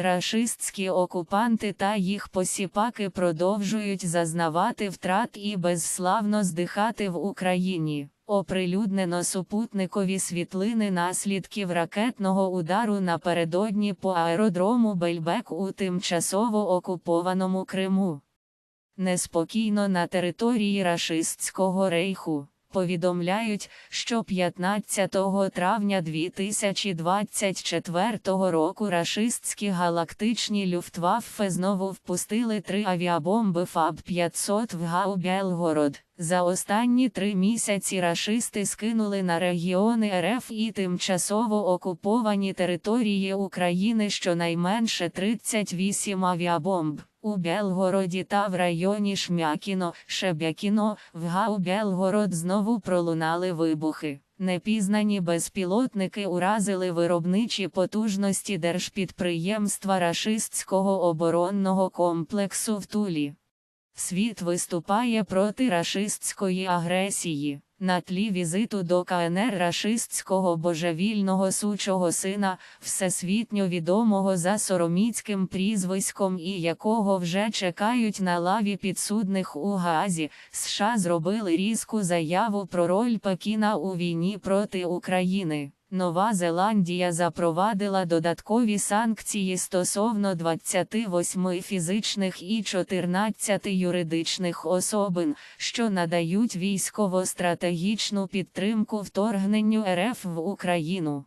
Рашистські окупанти та їх посіпаки продовжують зазнавати втрат і безславно здихати в Україні. Оприлюднено супутникові світлини наслідків ракетного удару напередодні по аеродрому Бельбек у тимчасово окупованому Криму. Неспокійно на території рашистського рейху. Повідомляють, що 15 травня 2024 року рашистські галактичні люфтваффе знову впустили три авіабомби ФАБ-500 в Гау Белгород. За останні три місяці рашисти скинули на регіони РФ і тимчасово окуповані території України щонайменше 38 авіабомб. У Белгороді та в районі Шмякіно, Шебякіно, в Гау Белгород знову пролунали вибухи. Непізнані безпілотники уразили виробничі потужності держпідприємства рашистського оборонного комплексу в Тулі. Світ виступає проти рашистської агресії. На тлі візиту до КНР рашистського божевільного сучого сина, всесвітньо відомого за сороміцьким прізвиськом і якого вже чекають на лаві підсудних у Гаазі, США зробили різку заяву про роль Пекіна у війні проти України. Нова Зеландія запровадила додаткові санкції стосовно 28 фізичних і 14 юридичних особин, що надають військово-стратегічну підтримку вторгненню РФ в Україну.